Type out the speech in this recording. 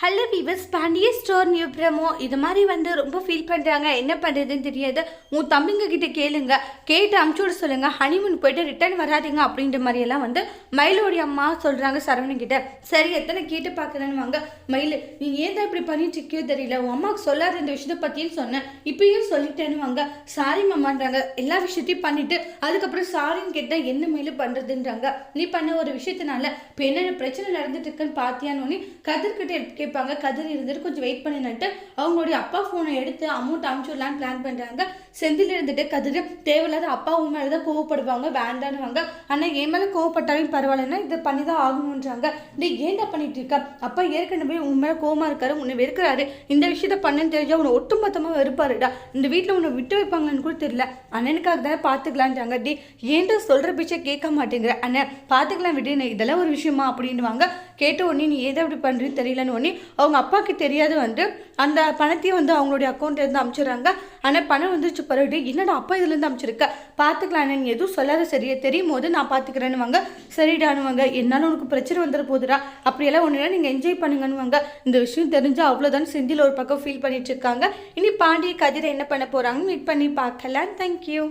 Hello விவஸ் Pandiya store new promo இது மாதிரி வந்து ரொம்ப ஃபீல் பண்ணுறாங்க என்ன பண்ணுறதுன்னு தெரியாது. உன் தம்பிங்க கிட்ட கேளுங்க. கேட்டு அமுச்சு விட சொல்லுங்கள் ஹனிமூன் போயிட்டு ரிட்டர்ன் வராதீங்க அப்படின்ற மாதிரியெல்லாம் வந்து மயிலோடைய அம்மா சொல்கிறாங்க சரவணன் கிட்ட. சரி எத்தனை கேட்டு பார்க்குறேன்னு வாங்க. மயில் நீ ஏன் தான் இப்படி பண்ணிட்டு இருக்கியோ தெரியல. உன் அம்மாவுக்கு சொல்லாத இந்த விஷயத்தை பற்றியும் சொன்னேன். இப்பயும் சொல்லிட்டேன்னு வாங்க. சாரி மாமான்றாங்க. எல்லா விஷயத்தையும் பண்ணிவிட்டு அதுக்கப்புறம் சாரின்னு கேட்டால் என்ன மயில் பண்ணுறதுன்றாங்க நீ பண்ண ஒரு விஷயத்தினால இப்போ என்னென்ன பிரச்சனை நடந்துட்டு இருக்குன்னு பார்த்தியான்னு கதிர்கிட்ட கேட்பாங்க. கதிர் இருந்துட்டு கொஞ்சம் வெயிட் பண்ணிட்டு அவங்களுடைய அப்பா ஃபோனை எடுத்து அமௌண்ட் அமுச்சுடலான்னு பிளான் பண்ணுறாங்க செந்தில் இருந்துட்டு கதிர் தேவையில்லாத அப்பா உன் மேலே தான் கோவப்படுவாங்க வேண்டான்னுவாங்க. ஆனால் என் மேலே கோவப்பட்டாலும் பரவாயில்லன்னா இதை பண்ணி தான் ஆகணுன்றாங்க நீ ஏன்டா பண்ணிட்டு இருக்க? அப்பா ஏற்கனவே உன் மேலே கோவமாக இருக்காரு உன்னை வெறுக்கிறாரு. இந்த விஷயத்த பண்ணுன்னு தெரிஞ்சா உன்னை ஒட்டுமொத்தமாக வெறுப்பாருடா. இந்த வீட்டில் உன்னை விட்டு வைப்பாங்கன்னு கூட தெரியல. அண்ணனுக்காக தானே பார்த்துக்கலான்றாங்க. டி ஏன்டா சொல்கிற பிச்சை கேட்க மாட்டேங்கிற? அண்ணன் பார்த்துக்கலாம் விடு இதெல்லாம் ஒரு விஷயமா அப்படின்வாங்க கேட்ட உடனே நீ எதை அப்படி பண்ணுறேன்னு தெரியலன்னு உடனே அவங்க அப்பாவுக்கு தெரியாது வந்து அந்த பணத்தையும் வந்து அவங்களுடைய அக்கௌண்ட்லேருந்து அமைச்சிடுறாங்க. ஆனால் பணம் வந்துருச்சு பிறகு என்னடா அப்பா இதுலேருந்து அமைச்சிருக்க? பார்த்துக்கலாம் நீ எதுவும் சொல்லாத சரியா? தெரியும் போது நான் பார்த்துக்கிறேன்னு வாங்க சரிடானுவாங்க. என்னால் உனக்கு பிரச்சனை வந்துட போதுடா. அப்படியெல்லாம் ஒன்று நீங்கள் என்ஜாய் பண்ணுங்கன்னுவாங்க. இந்த விஷயம் தெரிஞ்சால் அவ்வளோதான் செந்தில் ஒரு பக்கம் ஃபீல் பண்ணிட்டு இருக்காங்க. இனி பாண்டிய கதிரை என்ன பண்ண போகிறாங்கன்னு மீட் பண்ணி பார்க்கலாம். தேங்க்யூ